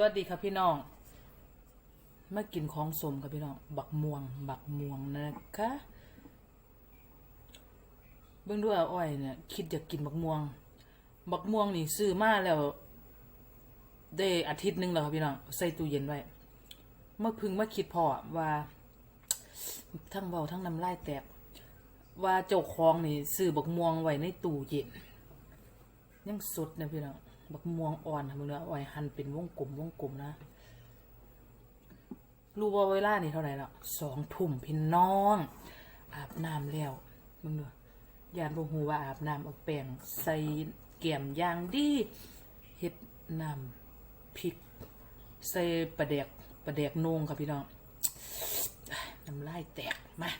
วัสดีครับพี่น้องมากินของสมกับพี่น้อง บักม่วง บักม่วงนะคะเบิ่งด้วยอ้อยเนี่ยคิดอยากกินบักม่วง บักม่วงนี่ซื้อมาแล้ว ได้อาทิตย์หนึงแล้วครับพี่น้องใส่ตู้เย็นไว้เมื่อพึ่งมาคิดพอว่า ทั้งเบาทั้งน้ำลายแตก ว่าเจ้าของนี่ซื้อบักม่วงไว้ในตู้เย็นยังสดนะพี่น้อง บักม่วงอ่อนค่ะมึงเนื้ออ่อยหั่นเป็นวงกลมวงกลมนะรู้ว่าเวลานี่เท่าไหร่ล้วสองทุ่มพี่น้อง อาบน้ำแล้วมึงเนื้อยานบ่ฮูว่าอาบน้ำเอาแป้งใส่แก้มยางดีเฮ็ดน้ำพริกใส่ปลาแดกปลาแดกนงค่ะพี่น้องน้ำลายแตกมา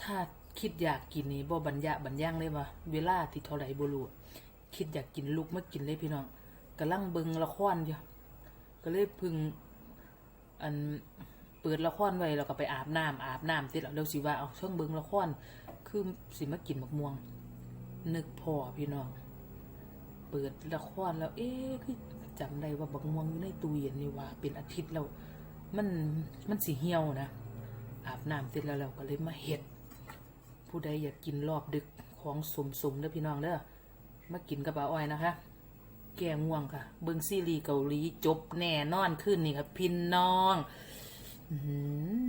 ถ้าคิดอยากกินนี่บ่บรรยะบรรยังเลยว่าเวลาที่เท่าไหร่บ่รู้ คิดอยากกินลูกมากินเลยพี่น้องกำลังเบิ่งละครอยู่ก็เลยพึ่งอันเปิดละครไว้แล้วก็ไปอาบน้ำอาบน้ำเสร็จแล้วเดี๋ยวสิว่าเอาช่วงเบิ่งละครคือสิมากินมะม่วง นึกพอพี่น้องเปิดละครแล้ว เอ๊ะคือจำได้ว่าบักม่วงอยู่ในตู้เย็นนี่ว่า เป็นอาทิตย์แล้วมันมันสิเหี่ยวนะอาบน้ำเสร็จแล้วเราก็เลยมาเฮ็ด ผู้ใดอยากกินรอบดึกของสมสมเด้อพี่น้องเด้อ มากินกับอาอ้อยนะคะ แก้ง่วงค่ะ เบิ่งซีรีส์เกาหลีจบแน่นอนขึ้นนี่ครับพี่น้องอื้อหื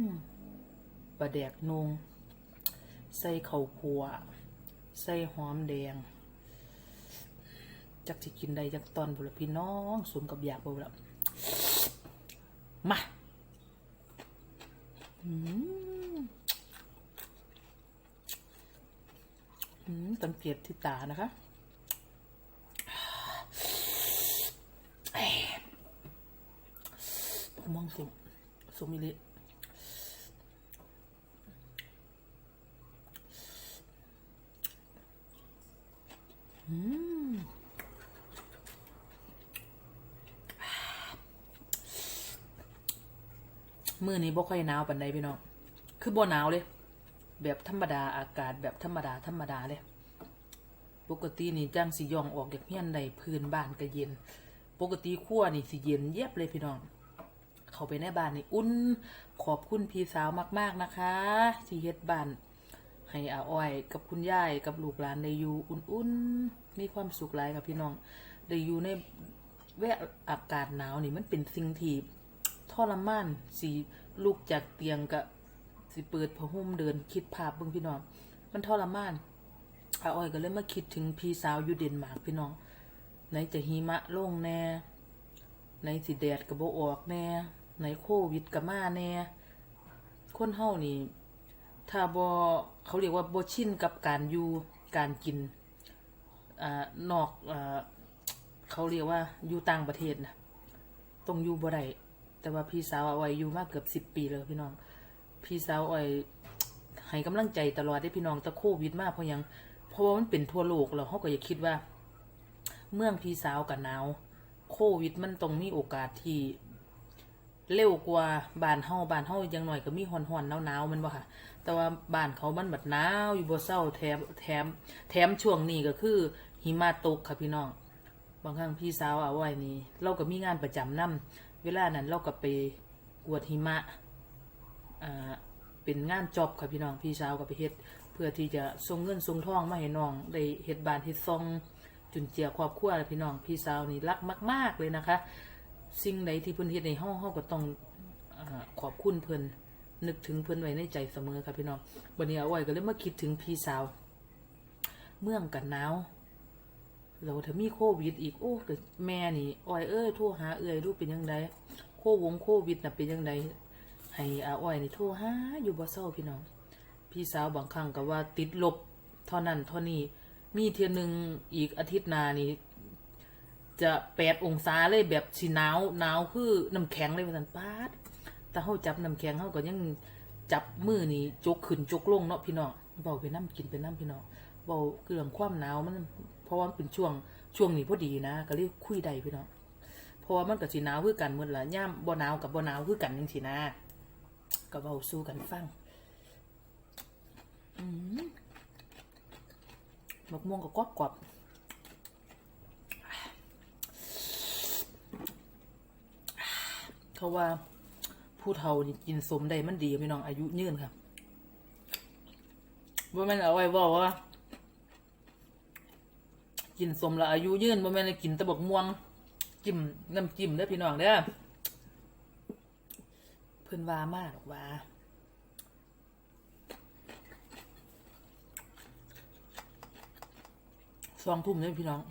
อปลาแดกนงใส่ข้าวคั่วใส่หอมแดง จักสิกินได้จักตอนบุละพี่น้องสมกับอยากบุละมาอืมอืมสังเกตที่ตานะคะเอ้ยผ มมองสุมสุมิลิอืมมือนี้บ่ค่อยหนาวปานใดพี่น้อง คือบ่หนาวเลย แบบธรรมดาอากาศแบบธรรมดาธรรมดาเลย ปกตินี่จ้างสิยองออกจากเฮียนใดพื้นบ้านก็เย็น ปกติขั้วนี่สิเย็นเย็บเลยพี่น้อง เข้าไปในบ้านนี่อุ่นขอบคุณพี่สาวมาก ๆนะคะที่เฮ็ดบ้านให้อาอ้อยกับคุณยายกับลูกหลานได้อยู่อุ่นๆมีความสุขหลายกับพี่น้องได้อยู่ในแวะอากาศหนาวนี่มันเป็นสิ่งที่ทรมานสิลูกจากเตียงกับสิเปิดผ้าห่มเดินคิดภาพเบิ่งพี่น้องมันทรมานอาอ้อยก็เลยมาคิดถึงพี่สาวอยู่เดนมาร์กพี่น้องไหนจะหิมะลงแน่ไหนสิแดดก็บ่ออกแน่ ไหนโควิดก็มาแน่คนเฮานี่ถ้าบ่เขาเรียกว่าบ่ชินกับการอยู่การกินอ่านอกอ่าเขาเรียกว่าอยู่ต่างประเทศนะต้องอยู่บ่ได้แต่ว่าพี่สาวอาไว้อยู่มากเกือบสิบปีแล้วพี่น้อง พี่สาวอ้อยให้กำลังใจตลอดได้พี่น้องแตะโควิดมากเพราะยังเพราะว่ามันเป็นทั่วโลกแล้วเขาก็อย่าคิดว่า เมืองพี่สาวกับหนาว โควิดมันต้องมีโอกาสที่ เร็วกว่าบ้านเฮาบ้านเฮายังหน่อยก็มีฮ้อนๆหนาวๆมันบ่ค่ะ แต่ว่าบ้านเขามันบัดหนาวอยู่บ่เศร้าแถมแถมแถมช่วงนี้ก็คือหิมะตกค่ะพี่น้อง บางครั้งพี่สาวเอาไว้นี่เราก็มีงานประจำนํเวลานั้นเราก็ไปกวดหิมะอ่าเป็นงานจอบค่ะพี่น้องพี่สาวก็ไปเฮ็ดเพื่อที่จะส่งเงินส่งทองมาให้น้องได้เฮ็ดบ้านเฮ็ดซองจุนเจือครอบครัวพี่น้องพี่สาวนี่รักมาก ๆเลยนะคะ สิ่งใดที่เพิ่นเฮ็ดในห้องเฮาก็ต้องอขอบคุณเพิ่นนึกถึงเพิ่นไว้ในใจเสมอค่ะพี่น้องวันนี้เอาไว้ก็เลยมาคิดถึงพี่สาว เมืองกันหนาวแล้วถ้ามีโควิดอีกโอ้ก็แม่นี่อ้อยเอ้ยโทรหาเอ้ยดูเป็นยังไงโควงโควิดน่ะเป็นยังไงให้อาอ้อยนี่โทรหาอยู่บ่เศร้าพี่น้อง พี่สาวบางครั้งก็ว่าติดลบเท่านั้นเท่านี้มีเทียหนึงอีกอาทิตย์นานี่ จะแปดองศาเลยแบบสิหนาวหนาวคือน้ำแข็งเลยว่าสันปาดแต่เฮาจับน้ำแข็งเฮาก็ยังจับมือนี่จกขึ้นจกลงเนาะพี่น้องเบาไปน้ำกินไปน้ำพี่น้องเบาเรื่องความหนาวมันเพราะว่ามันเป็นช่วงช่วงนี้พอดีนะ ก็เลยคุยได้พี่น้องเพราะว่ามันก็สิหนาวคือกันหมดละย่ามบ่หนาวกับบ่หนาวคือกันจังซี่นะก็เบาสู้กันฟังอืมมะม่วงก็กรอบกรอบ เขาว่าผู้เฒ่านี่กินสมได้มันดีพี่น้องอายุยืนค่ะว่าแม่นเอาไว้บอกว่า กินสมล้วอายุยืนว่าแม่นกินตะบกม่วงจิ้มน้ำจิ้มเด้อพี่น้องเด้อเพิ่นว่ามากหรอกว่าสองทุ่มเนี่ยพี่น้อง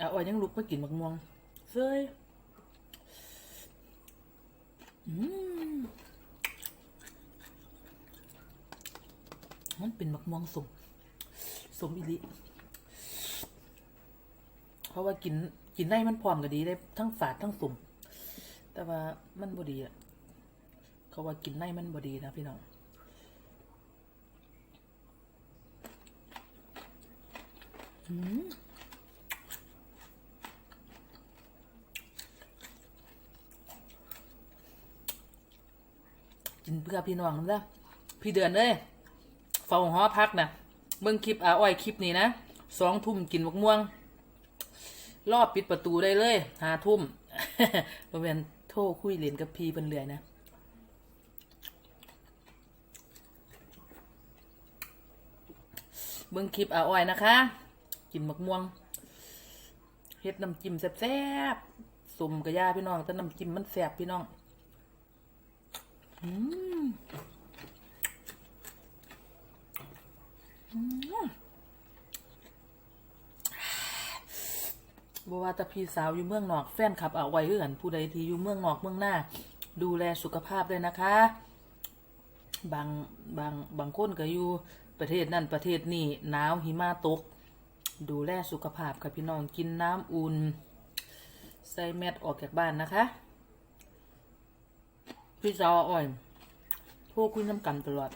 อะอ้อยยังลุกมากินมะม่วงเซ้ยอืม ม่วงสมสมอิลิเพราะว่ากินกินได้มันพร้อมก็ดีได้ทั้งฝาดทั้งสมแต่ว่ามันบดีอะเขาว่ากินได้มันบดีนะพี่น้องกินเพื่อพี่น้องนะพี่เดือนเลย เฝ้าหอพักนะเบิ่งคลิปอาอ้อยคลิปนี้นะสองทุ่มกินมะม่วง รอบปิดประตูได้เลยหาทุ่มบริเวณโทรคุยเหรียนกับพีเป็นเรื่อยนะเบิ่งคลิปอาอ้อยนะคะ กินมะม่วงเฮ็ดน้ำจิ้มแซ่บๆสุ่มกระยาพี่น้องแต่น้ำจิ้มมันแซ่บพี่น้อง อืมอืม บว่าแต่พี่สาวอยู่เมืองนอกแฟนคลับเอาไว้เอื้อนผู้ใดที่อยู่เมืองนอกเมืองหน้า ดูแลสุขภาพด้วยนะคะ บางบางบางคนก็อยู่ประเทศนั่นประเทศนี่หนาวหิมะตก ดูแลสุขภาพค่ะพี่น้องกินน้ำอุ่นใส่แมสออกจากบ้านนะคะ พี่สาวอ่อยพวกคุยน้ำกันตลอด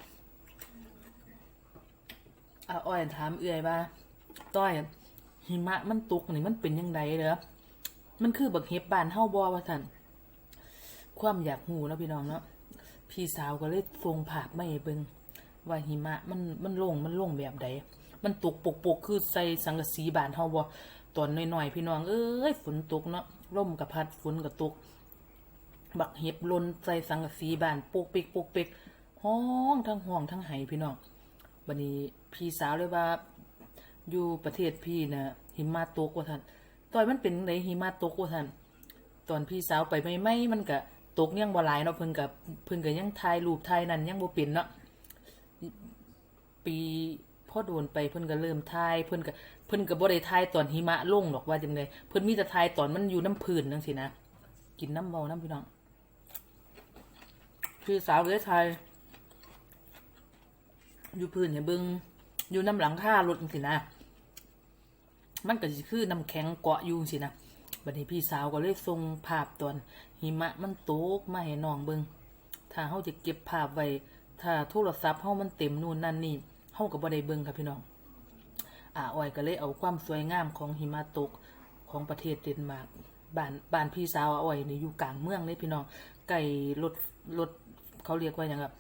อาอ้อยถามเอื่อยว่า ต้อย หิมะมันตกนี่มันเป็นยังไงเหรอมันคือบักเห็บบานเฮาบ่ว่าท่านความอยากหูเนาะพี่น้องเนาะพี่สาวก็เลยส่งภาพมาให้เบิงว่าหิมะมันมันลงมันลงแบบใดมันตกปกปกคือใส่สังกะสีบานเฮาบ่ตอนน้อยๆพี่น้องเอ้ยฝนตกเนาะลมกับพัดฝนก็ตก บักเห็บลนใส่สังกะสีบานปกปิกปกปิกห้องทั้งห้องทั้งไห้พี่น้องบัดนี้ พี่สาวเลยว่า อยู่ประเทศพี่นะหิมะตกว่าท่านตอนมันเป็นในหิมะตกว่าท่านตอนพี่สาวไปไม่ไม่มันก็ตกยังบ่หลายเนาะเพิ่นกับเพิ่นก็ยังถ่ายรูปถ่ายนั่นยังบ่เป็นเนาะปีพอโดนไปเพิ่นก็เริ่มถ่ายเพิ่นก็เพิ่นก็บ่ได้ถ่ายตอนหิมะลงหรอกว่าจังไดเพิ่นมีแต่ถ่ายตอนมันอยู่น้ำพื้นจังซี่นะกินน้ำเมาน้ำพี่น้องพี่สาวเลยไทยอยู่พื้นเนี่ยเบิง อยู่น้ำหลังคารถสินะ มันก็คือน้ำแข็งเกาะอยู่สินะบัดนี้พี่สาวก็เลยส่งภาพตอนหิมะมันตกมาให้น้องเบิงถ้าเฮาจะเก็บภาพไว้ถ้าโทรศัพท์เฮามันเต็มนู่นนั่นนี่เฮาก็บ่ได้เบิงค่ะพี่น้องอ่าอ้อยก็เลยเอาความสวยงามของหิมะตกของประเทศเดนมาร์กบ้านบ้านพี่สาวอาอ้อยนี่อยู่กลางเมืองเลยพี่น้องไก่รถรถเขาเรียกว่าอย่างแบบ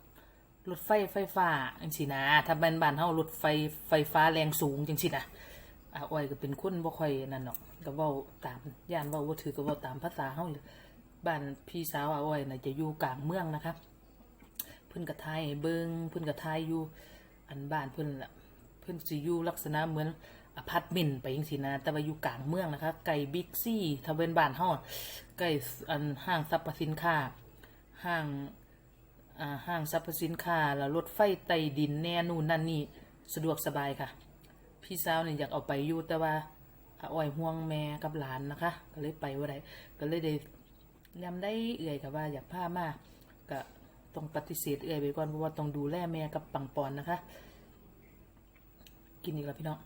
รถไฟไฟฟ้าจังซี่นะถ้าบ้านบ้านเฮารถไฟไฟฟ้าแรงสูงจังซี่นะอาอ้อยก็เป็นคนบ่ค่อยนั่นเนาะก็เว้าตามย่านเว้าบ่ถือก็เว้าตามภาษาเฮาบ้านพี่สาวอาอ้อยน่ะจะอยู่กลางเมืองนะคะเพิ่นก็ทายเบิงเพิ่นก็ทายอยู่อันบ้านเพิ่นล่ะเพิ่นสิอยู่ลักษณะเหมือนอพาร์ตเมนต์ไปจังซี่นะแต่ว่าอยู่กลางเมืองนะคะไกลบิ๊กซี่ถ้าเป็นบ้านเฮาใกล้อันห้างสรรพสินค้าห้าง ห้างสรรพสินค้าแล้วรถไฟใต้ดินแน่นู่นนั่นนี่สะดวกสบายค่ะ พี่สาวเนี่ยอยากเอาไปอยู่แต่ว่าอ้อยห่วงแม่กับหลานนะคะ ก็เลยไปว่าได้ก็เลยได้ยำได้เอื่อยกับว่าอยากพามาก็ต้องปฏิเสธเอื่อยไปก่อนเพราะว่าต้องดูแลแม่กับปังปอนนะคะ กินอีกแล้วพี่น้อง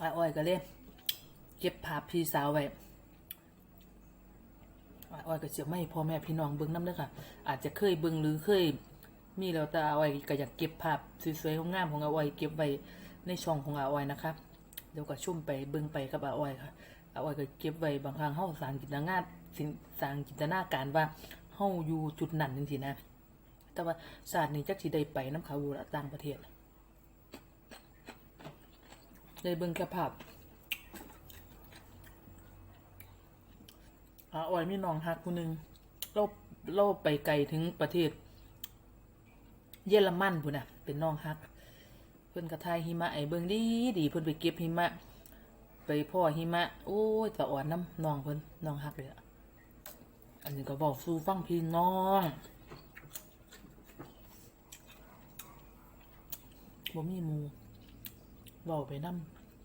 อาอ้อยก็เลยเก็บภาพพี่สาวไว้ อ้อยก็เสียไม่พ่อแม่พี่น้องเบิ้งน้ำเด้อค่ะ อาจจะเคยเบิ้งหรือเคย มีแล้วแต่อ้อยก็อยากเก็บภาพสวยๆงามของอ้อยเก็บไว้ในช่องของอ้อยนะคะเดี๋ยวก็ชุ่มไปเบิ่งไปกับอ้อยค่ะอ้อยก็เก็บไว้บางครั้งเฮาสร้างจินตนาการสิ่งสร้างจินตนาการว่าเฮาอยู่จุดนั้นจังซี่นะ แต่ว่าศาสตร์นี้จักสิได้ไปน้ำเขาอยู่ละต่างประเทศได้เบิ่งแค่ภาพ อาอ้อยมีน้องฮักคนหนึ่งเราเราไปไกลถึงประเทศ เยอรมันพุ่นน่ะ เป็นน้องฮัก เพิ่อนกระทายหิมะไอ้เบิ่งดีดีเพิ่อนไปเก็บหิมะ ไปพ่อหิมะ โอ้ยตะอ่อนน้ำน้องเพิ่อนน้องฮักเลยอะอันนี้ก็บอกสู่ฟังพี่น้องบ่มีมูเว้าไปน้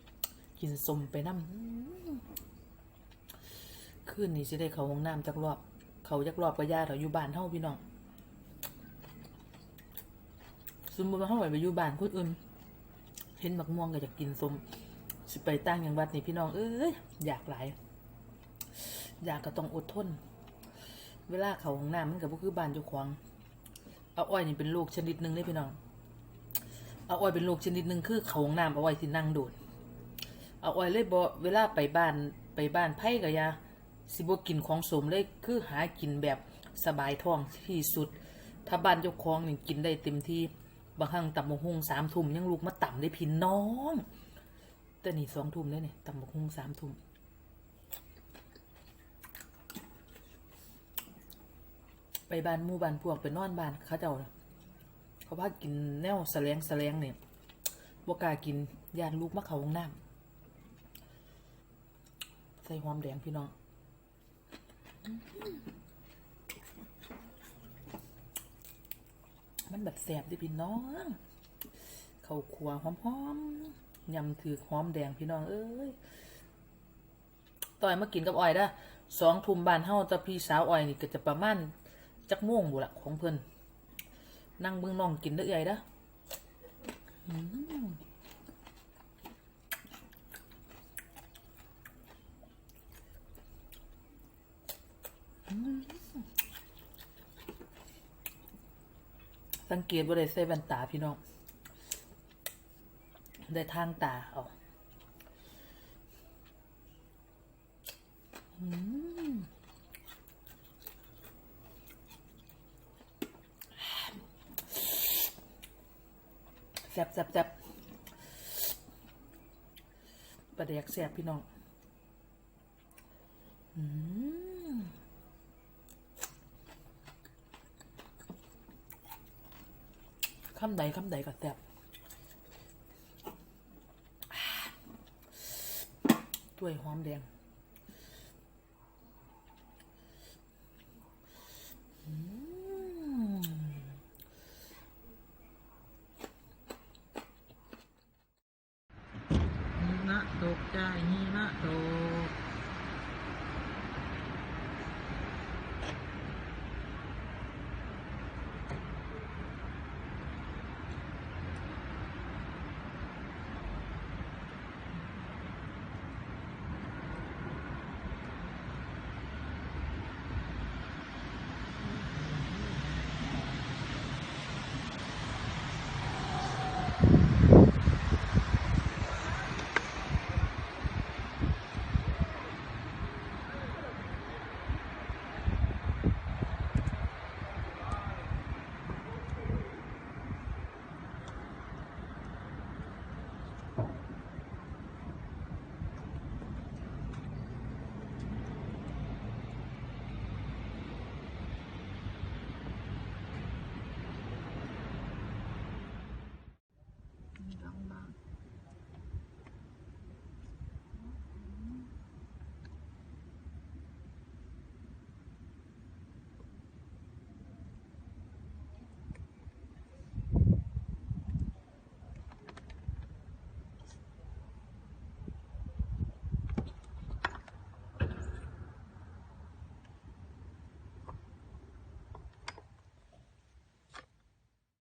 ำกินสมไปน้ำ อื้นนี้สิได้เขาห้องน้ำจักรอบ เขาจักรอบก็ย่าเราอยู่บ้านเฮาพี่น้องสมมติว่าเฮาไปอยู่บ้านคนอื่นเห็นบักม่วงก็อยากกินสมสิไปตั้งอย่างวัดนี่พี่น้องเอ้ยอยากหลาย อยากก็ต้องอดทน เวลาเขาห้องน้ำมันก็บ่คือบ้านเจ้าของเอาอ้อยนี่เป็นโรคชนิดหนึ่งเลยพี่น้องเอาอ้อยเป็นโรคชนิดหนึ่งคือเขาห้องน้ำเอาไว้ที่นั่งโดดเอาอ้อยเลยบ่เวลาไปบ้านไปบ้านไผ่ก็อยา สิบ่กินของสมเลยคือหากินแบบสบายท้องที่สุด ถ้าบ้านเจ้าของนี่กินได้เต็มที่บางครั้งตำบักหุ่งสามทุ่มยังลูกมาต่ำได้พี่น้อง แต่นี่สองทุ่มได้เนี่ยตำบักหุ่งสามทุ่มไปบ้านมู่บ้านพวกไปนอนบ้านเขาเจ้าน่ะเขาพากินแนวแสลงแสลงเนี่ยบกากินยานลูกมาเขาห้องน้ำใส่หอมแดงพี่น้อง มันแบบแสบดิพี่น้อง เขาวขัวหอมๆยำถือหอมแดงพี่น้องเอ้ยต่อยมากินกับอ้อยด้สองทุ่มบานเฮาแตะพี่สาวอ้อยนี่ก็จะประมาณจักโม่วงบุละของเพิ่นนั่งเบิ่งน้องกินเด้อเอ้อยเด้ออืม สังเกตว่าได้ใส่แว่นตาพี่น้อง ได้ทางตาเอาอืมแซ่บแซ่บแซ่บปลาแดกแซ่บพี่น้อง อืมำใดคำใดก็แซ่บด้วยหอมแดง